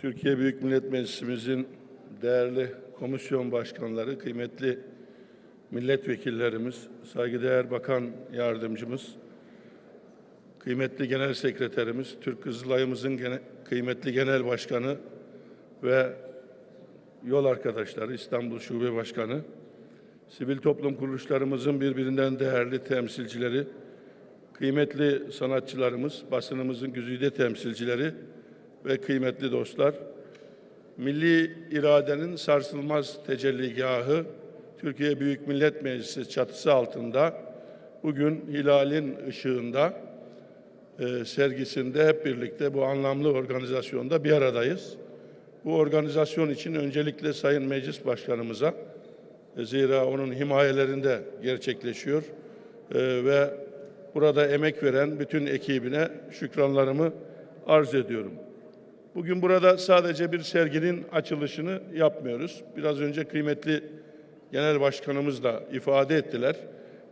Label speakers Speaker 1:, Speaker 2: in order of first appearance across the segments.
Speaker 1: Türkiye Büyük Millet Meclisimizin değerli komisyon başkanları, kıymetli milletvekillerimiz, saygıdeğer bakan yardımcımız, kıymetli genel sekreterimiz, Türk Kızılayımızın gene- kıymetli genel başkanı ve yol arkadaşları, İstanbul Şube Başkanı, sivil toplum kuruluşlarımızın birbirinden değerli temsilcileri, kıymetli sanatçılarımız, basınımızın güzide temsilcileri ve kıymetli dostlar, milli iradenin sarsılmaz tecelligahı Türkiye Büyük Millet Meclisi çatısı altında bugün hilalin ışığında e, sergisinde hep birlikte bu anlamlı organizasyonda bir aradayız. Bu organizasyon için öncelikle Sayın Meclis Başkanımıza e, zira onun himayelerinde gerçekleşiyor e, ve burada emek veren bütün ekibine şükranlarımı arz ediyorum. Bugün burada sadece bir serginin açılışını yapmıyoruz. Biraz önce kıymetli Genel Başkanımız da ifade ettiler.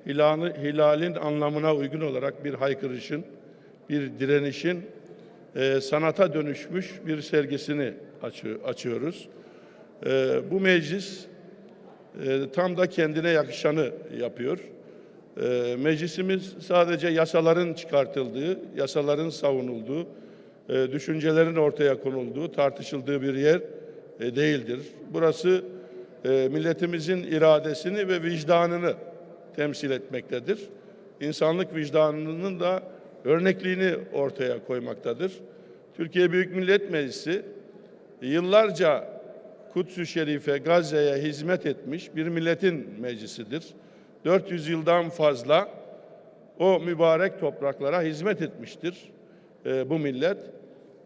Speaker 1: Hilalin, hilalin anlamına uygun olarak bir haykırışın, bir direnişin e, sanata dönüşmüş bir sergisini açı- açıyoruz. E, bu meclis e, tam da kendine yakışanı yapıyor. E, meclisimiz sadece yasaların çıkartıldığı, yasaların savunulduğu, e, düşüncelerin ortaya konulduğu, tartışıldığı bir yer e, değildir. Burası e, milletimizin iradesini ve vicdanını temsil etmektedir. İnsanlık vicdanının da örnekliğini ortaya koymaktadır. Türkiye Büyük Millet Meclisi yıllarca Kuds-ü Şerife, Gazze'ye hizmet etmiş bir milletin meclisidir. 400 yıldan fazla o mübarek topraklara hizmet etmiştir e, bu millet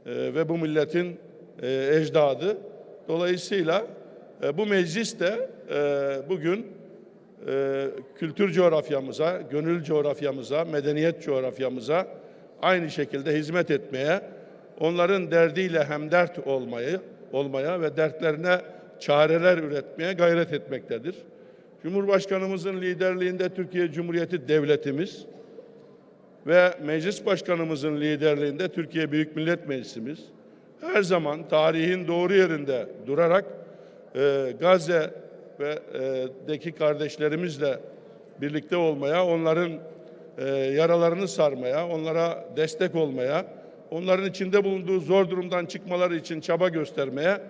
Speaker 1: ve bu milletin e, ecdadı. Dolayısıyla e, bu meclis de e, bugün e, kültür coğrafyamıza, gönül coğrafyamıza, medeniyet coğrafyamıza aynı şekilde hizmet etmeye, onların derdiyle hemdert olmayı, olmaya ve dertlerine çareler üretmeye gayret etmektedir. Cumhurbaşkanımızın liderliğinde Türkiye Cumhuriyeti Devletimiz ve Meclis Başkanımızın liderliğinde Türkiye Büyük Millet Meclisimiz her zaman tarihin doğru yerinde durarak e, Gazze ve e, deki kardeşlerimizle birlikte olmaya, onların e, yaralarını sarmaya, onlara destek olmaya, onların içinde bulunduğu zor durumdan çıkmaları için çaba göstermeye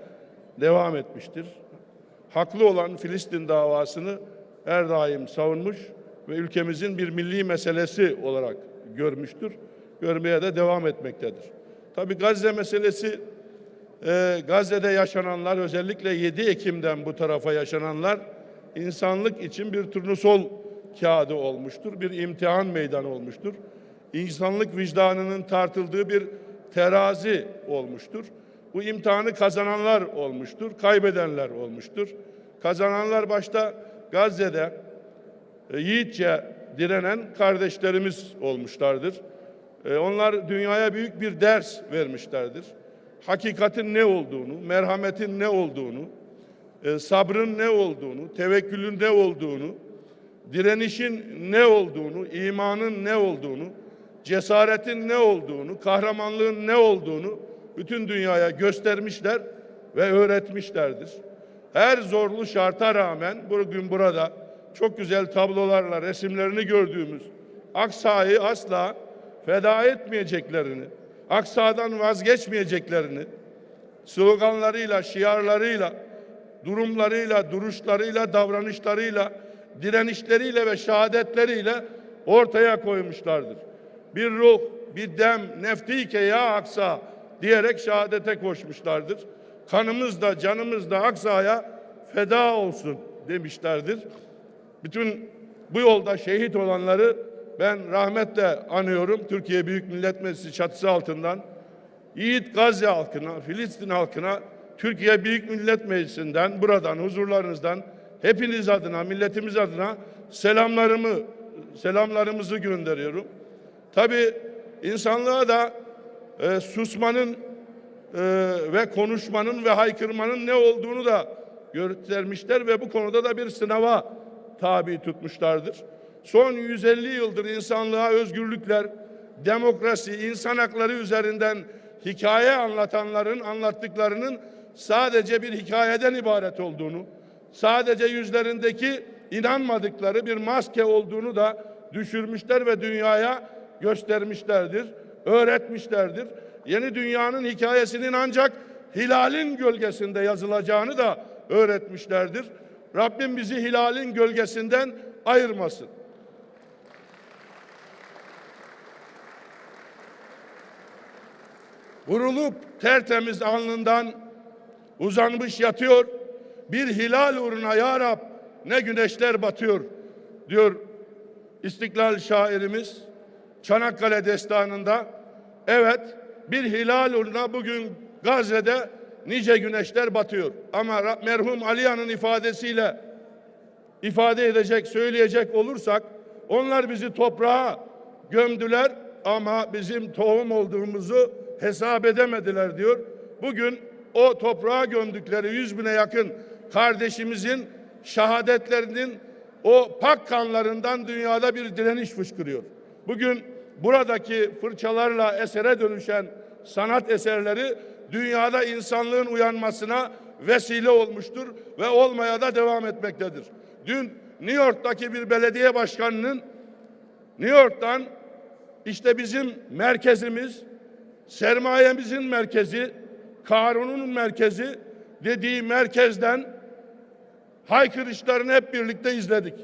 Speaker 1: devam etmiştir. Haklı olan Filistin davasını her daim savunmuş ve ülkemizin bir milli meselesi olarak görmüştür. Görmeye de devam etmektedir. Tabii Gazze meselesi ee, Gazze'de yaşananlar özellikle 7 Ekim'den bu tarafa yaşananlar insanlık için bir turnusol kağıdı olmuştur. Bir imtihan meydanı olmuştur. İnsanlık vicdanının tartıldığı bir terazi olmuştur. Bu imtihanı kazananlar olmuştur, kaybedenler olmuştur. Kazananlar başta Gazze'de e, yiğitçe direnen kardeşlerimiz olmuşlardır. E, Onlar dünyaya büyük bir ders vermişlerdir hakikatin ne olduğunu, merhametin ne olduğunu, e, sabrın ne olduğunu, tevekkülün ne olduğunu, direnişin ne olduğunu, imanın ne olduğunu, cesaretin ne olduğunu, kahramanlığın ne olduğunu bütün dünyaya göstermişler ve öğretmişlerdir. Her zorlu şarta rağmen bugün burada çok güzel tablolarla resimlerini gördüğümüz Aksa'yı asla feda etmeyeceklerini, Aksa'dan vazgeçmeyeceklerini sloganlarıyla, şiarlarıyla, durumlarıyla, duruşlarıyla, davranışlarıyla, direnişleriyle ve şehadetleriyle ortaya koymuşlardır. Bir ruh, bir dem, neftike ya Aksa diyerek şehadete koşmuşlardır. Kanımız da canımız da Aksa'ya feda olsun demişlerdir. Bütün bu yolda şehit olanları ben rahmetle anıyorum. Türkiye Büyük Millet Meclisi çatısı altından Yiğit Gazze halkına, Filistin halkına Türkiye Büyük Millet Meclisi'nden, buradan, huzurlarınızdan hepiniz adına, milletimiz adına selamlarımı, selamlarımızı gönderiyorum. Tabii insanlığa da e, susmanın e, ve konuşmanın ve haykırmanın ne olduğunu da göstermişler ve bu konuda da bir sınava tabi tutmuşlardır. Son 150 yıldır insanlığa özgürlükler, demokrasi, insan hakları üzerinden hikaye anlatanların anlattıklarının sadece bir hikayeden ibaret olduğunu, sadece yüzlerindeki inanmadıkları bir maske olduğunu da düşürmüşler ve dünyaya göstermişlerdir, öğretmişlerdir. Yeni dünyanın hikayesinin ancak hilalin gölgesinde yazılacağını da öğretmişlerdir. Rabbim bizi hilalin gölgesinden ayırmasın. Vurulup tertemiz alnından uzanmış yatıyor. Bir hilal uğruna ya Rab ne güneşler batıyor diyor İstiklal şairimiz Çanakkale destanında. Evet bir hilal uğruna bugün Gazze'de nice güneşler batıyor. Ama merhum Aliya'nın ifadesiyle ifade edecek, söyleyecek olursak onlar bizi toprağa gömdüler ama bizim tohum olduğumuzu hesap edemediler diyor. Bugün o toprağa gömdükleri yüz bine yakın kardeşimizin şehadetlerinin o pak kanlarından dünyada bir direniş fışkırıyor. Bugün buradaki fırçalarla esere dönüşen sanat eserleri dünyada insanlığın uyanmasına vesile olmuştur ve olmaya da devam etmektedir. Dün New York'taki bir belediye başkanının New York'tan işte bizim merkezimiz, sermayemizin merkezi, Karun'un merkezi dediği merkezden haykırışlarını hep birlikte izledik.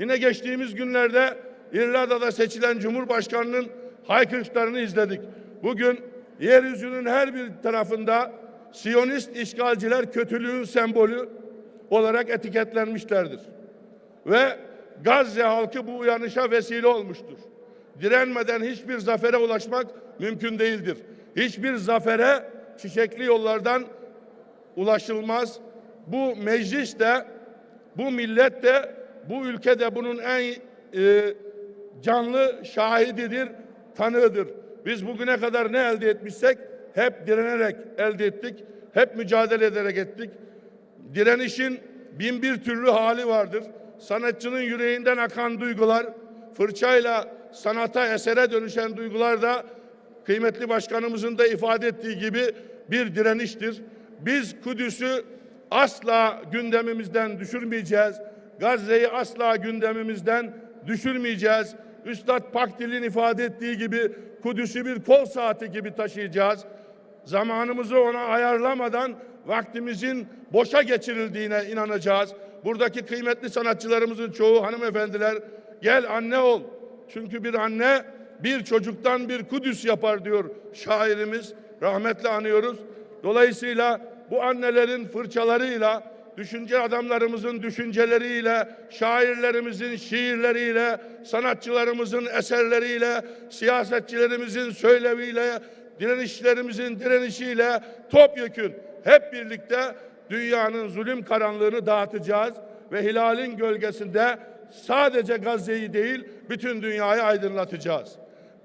Speaker 1: Yine geçtiğimiz günlerde İrlanda'da seçilen Cumhurbaşkanı'nın haykırışlarını izledik. Bugün yeryüzünün her bir tarafında Siyonist işgalciler kötülüğün sembolü olarak etiketlenmişlerdir. Ve Gazze halkı bu uyanışa vesile olmuştur. Direnmeden hiçbir zafere ulaşmak mümkün değildir. Hiçbir zafere çiçekli yollardan ulaşılmaz. Bu meclis de, bu millet de, bu ülke de bunun en e, canlı şahididir, tanığıdır. Biz bugüne kadar ne elde etmişsek hep direnerek elde ettik, hep mücadele ederek ettik. Direnişin bin bir türlü hali vardır. Sanatçının yüreğinden akan duygular, fırçayla sanata, esere dönüşen duygular da kıymetli başkanımızın da ifade ettiği gibi bir direniştir. Biz Kudüs'ü asla gündemimizden düşürmeyeceğiz. Gazze'yi asla gündemimizden düşürmeyeceğiz. Üstad Pakdil'in ifade ettiği gibi Kudüs'ü bir kol saati gibi taşıyacağız. Zamanımızı ona ayarlamadan vaktimizin boşa geçirildiğine inanacağız. Buradaki kıymetli sanatçılarımızın çoğu hanımefendiler gel anne ol. Çünkü bir anne bir çocuktan bir Kudüs yapar diyor şairimiz. Rahmetle anıyoruz. Dolayısıyla bu annelerin fırçalarıyla, düşünce adamlarımızın düşünceleriyle, şairlerimizin şiirleriyle, sanatçılarımızın eserleriyle, siyasetçilerimizin söyleviyle, direnişlerimizin direnişiyle topyekün hep birlikte dünyanın zulüm karanlığını dağıtacağız ve hilalin gölgesinde sadece Gazze'yi değil bütün dünyayı aydınlatacağız.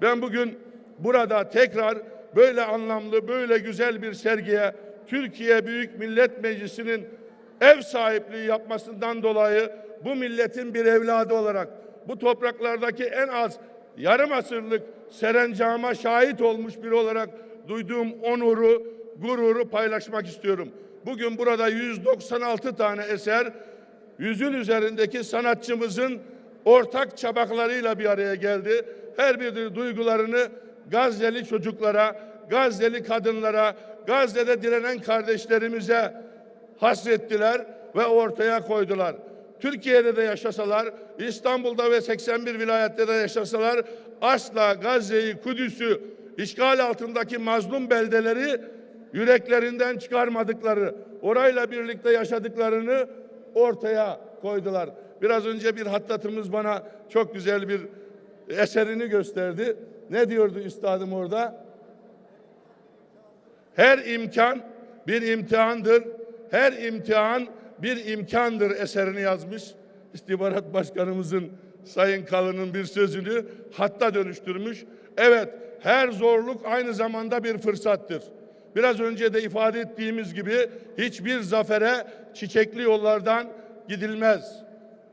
Speaker 1: Ben bugün burada tekrar böyle anlamlı, böyle güzel bir sergiye Türkiye Büyük Millet Meclisi'nin ev sahipliği yapmasından dolayı bu milletin bir evladı olarak bu topraklardaki en az yarım asırlık serencama şahit olmuş biri olarak duyduğum onuru, gururu paylaşmak istiyorum. Bugün burada 196 tane eser yüzün üzerindeki sanatçımızın ortak çabaklarıyla bir araya geldi. Her biri duygularını Gazze'li çocuklara, Gazze'li kadınlara, Gazze'de direnen kardeşlerimize hasrettiler ve ortaya koydular. Türkiye'de de yaşasalar, İstanbul'da ve 81 vilayette de yaşasalar asla Gazze'yi, Kudüs'ü, işgal altındaki mazlum beldeleri yüreklerinden çıkarmadıkları, orayla birlikte yaşadıklarını ortaya koydular. Biraz önce bir hattatımız bana çok güzel bir eserini gösterdi. Ne diyordu üstadım orada? Her imkan bir imtihandır. Her imtihan bir imkandır eserini yazmış. İstihbarat Başkanımızın Sayın Kalın'ın bir sözünü hatta dönüştürmüş. Evet, her zorluk aynı zamanda bir fırsattır. Biraz önce de ifade ettiğimiz gibi hiçbir zafere çiçekli yollardan gidilmez.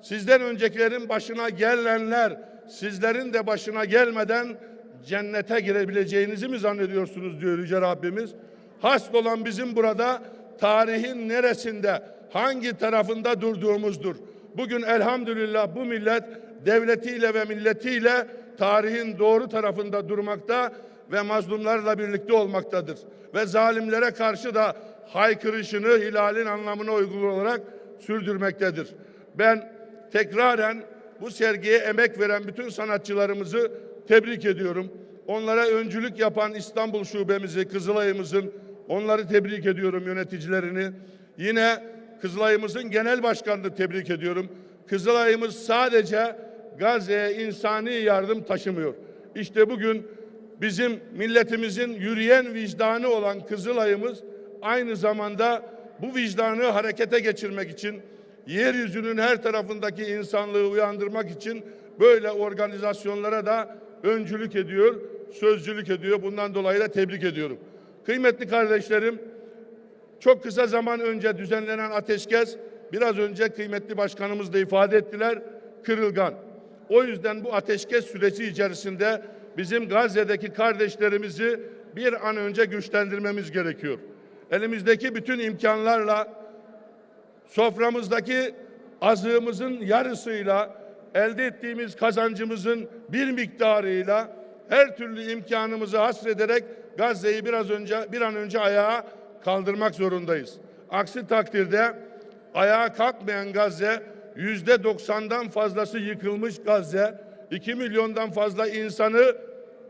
Speaker 1: Sizden öncekilerin başına gelenler sizlerin de başına gelmeden cennete girebileceğinizi mi zannediyorsunuz diyor Yüce Rabbimiz. Hasıl olan bizim burada tarihin neresinde, hangi tarafında durduğumuzdur. Bugün elhamdülillah bu millet devletiyle ve milletiyle tarihin doğru tarafında durmakta ve mazlumlarla birlikte olmaktadır. Ve zalimlere karşı da haykırışını hilalin anlamına uygun olarak sürdürmektedir. Ben tekraren bu sergiye emek veren bütün sanatçılarımızı tebrik ediyorum. Onlara öncülük yapan İstanbul Şubemizi, Kızılay'ımızın onları tebrik ediyorum yöneticilerini. Yine Kızılay'ımızın genel başkanını tebrik ediyorum. Kızılay'ımız sadece Gazze'ye insani yardım taşımıyor. İşte bugün bizim milletimizin yürüyen vicdanı olan Kızılay'ımız aynı zamanda bu vicdanı harekete geçirmek için yeryüzünün her tarafındaki insanlığı uyandırmak için böyle organizasyonlara da öncülük ediyor, sözcülük ediyor. Bundan dolayı da tebrik ediyorum. Kıymetli kardeşlerim, çok kısa zaman önce düzenlenen ateşkes, biraz önce kıymetli başkanımız da ifade ettiler, kırılgan. O yüzden bu ateşkes süreci içerisinde bizim Gazze'deki kardeşlerimizi bir an önce güçlendirmemiz gerekiyor. Elimizdeki bütün imkanlarla soframızdaki azığımızın yarısıyla elde ettiğimiz kazancımızın bir miktarıyla her türlü imkanımızı hasrederek Gazze'yi biraz önce bir an önce ayağa kaldırmak zorundayız. Aksi takdirde ayağa kalkmayan Gazze yüzde doksandan fazlası yıkılmış Gazze, iki milyondan fazla insanı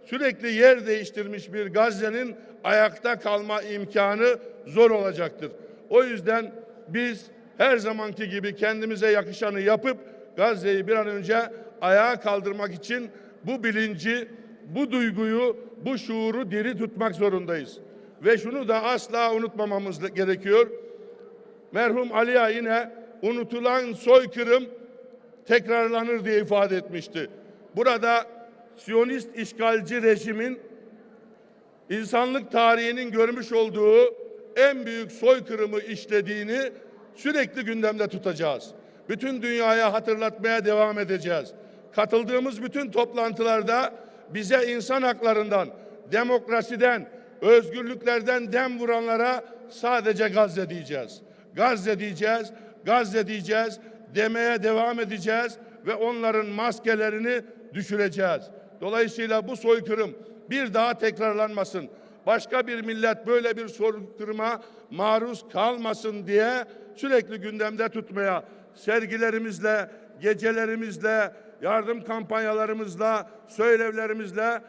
Speaker 1: sürekli yer değiştirmiş bir Gazze'nin ayakta kalma imkanı zor olacaktır. O yüzden biz her zamanki gibi kendimize yakışanı yapıp Gazze'yi bir an önce ayağa kaldırmak için bu bilinci, bu duyguyu, bu şuuru diri tutmak zorundayız. Ve şunu da asla unutmamamız gerekiyor. Merhum Ali yine unutulan soykırım tekrarlanır diye ifade etmişti. Burada Siyonist işgalci rejimin insanlık tarihinin görmüş olduğu en büyük soykırımı işlediğini sürekli gündemde tutacağız. Bütün dünyaya hatırlatmaya devam edeceğiz. Katıldığımız bütün toplantılarda bize insan haklarından, demokrasiden, özgürlüklerden dem vuranlara sadece Gazze diyeceğiz. Gazze diyeceğiz, Gazze diyeceğiz, demeye devam edeceğiz ve onların maskelerini düşüreceğiz. Dolayısıyla bu soykırım bir daha tekrarlanmasın. Başka bir millet böyle bir soykırıma maruz kalmasın diye sürekli gündemde tutmaya, sergilerimizle, gecelerimizle, yardım kampanyalarımızla, söylevlerimizle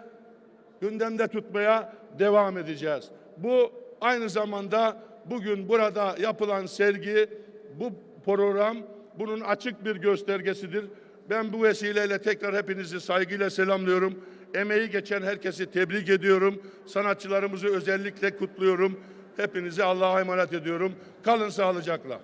Speaker 1: gündemde tutmaya devam edeceğiz. Bu aynı zamanda bugün burada yapılan sergi, bu program bunun açık bir göstergesidir. Ben bu vesileyle tekrar hepinizi saygıyla selamlıyorum. Emeği geçen herkesi tebrik ediyorum. Sanatçılarımızı özellikle kutluyorum. Hepinizi Allah'a emanet ediyorum. Kalın sağlıcakla.